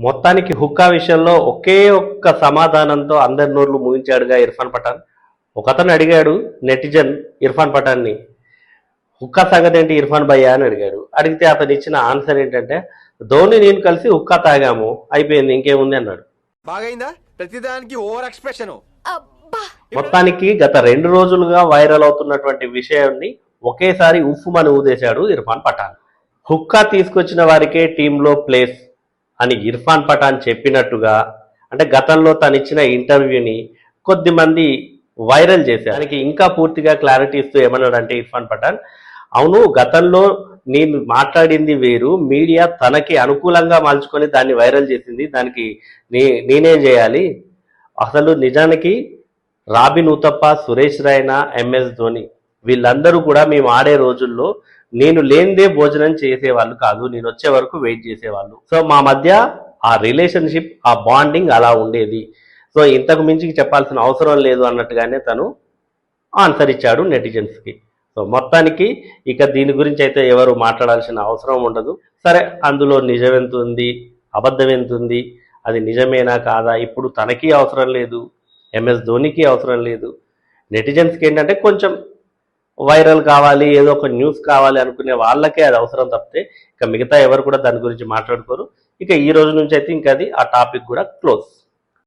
మొత్తానికి హుక్కా విషయంలో ఒకే ఒక్క సమాధానంతో అందరి నోర్లు ముగించాడుగా ఇర్ఫాన్ పఠాన్. ఒకతను అడిగాడు నెటిజన్ ఇర్ఫాన్ పఠాన్ని హుక్కా సంగతి ఏంటి ఇర్ఫాన్ భయ్యా? అని అడిగాడు. అడిగితే అతను ఇచ్చిన ఆన్సర్ ఏంటంటే ధోని నేను కలిసి హుక్కా తాగాము అయిపోయింది ఇంకేముంది? అన్నాడు. బాగైందా? ప్రతిదానికి ఓవర్ ఎక్స్ప్రెషన్. మొత్తానికి గత రెండు రోజులుగా వైరల్ అవుతున్నటువంటి విషయాన్ని ఒకేసారి ఉఫ్ఫుమని ఊదేశాడు ఇర్ఫాన్ పఠాన్. హుక్కా తీసుకొచ్చిన వారికే టీంలో ప్లేస్ అని ఇర్ఫాన్ పఠాన్ చెప్పినట్టుగా అంటే గతంలో తను ఇచ్చిన ఇంటర్వ్యూని కొద్దిమంది వైరల్ చేశారు. దానికి ఇంకా పూర్తిగా క్లారిటీ ఇస్తూ ఏమన్నాడంటే ఇర్ఫాన్ పఠాన్ అవును గతంలో నేను మాట్లాడింది వేరు. మీడియా తనకి అనుకూలంగా మలుచుకొని దాన్ని వైరల్ చేసింది. దానికి నే నేనేం చేయాలి. అసలు నిజానికి రాబిన్ ఉతప్ప సురేష్ రైనా ఎంఎస్ ధోని వీళ్ళందరూ కూడా మేము ఆడే రోజుల్లో నేను లేనిదే భోజనం చేసేవాళ్ళు కాదు నేను వచ్చే వరకు వెయిట్ చేసేవాళ్ళు. సో మా మధ్య ఆ రిలేషన్షిప్ ఆ బాండింగ్ అలా ఉండేది. సో ఇంతకు మించి చెప్పాల్సిన అవసరం లేదు అన్నట్టుగానే తను ఆన్సర్ ఇచ్చాడు నెటిజన్స్కి. సో మొత్తానికి ఇక దీని గురించి అయితే ఎవరు మాట్లాడాల్సిన అవసరం ఉండదు. సరే అందులో నిజం ఎంత ఉంది అబద్ధం ఎంత ఉంది అది నిజమేనా కాదా? ఇప్పుడు తనకి అవసరం లేదు ఎంఎస్ ధోనికి అవసరం లేదు. నెటిజన్స్కి ఏంటంటే కొంచెం వైరల్ కావాలి ఏదో ఒక న్యూస్ కావాలి అనుకునే వాళ్ళకే అది అవసరం తప్పితే ఇక మిగతా ఎవరు కూడా దాని గురించి మాట్లాడుకోరు. ఇక ఈ రోజు నుంచి అయితే ఇంకా అది ఆ టాపిక్ కూడా క్లోజ్.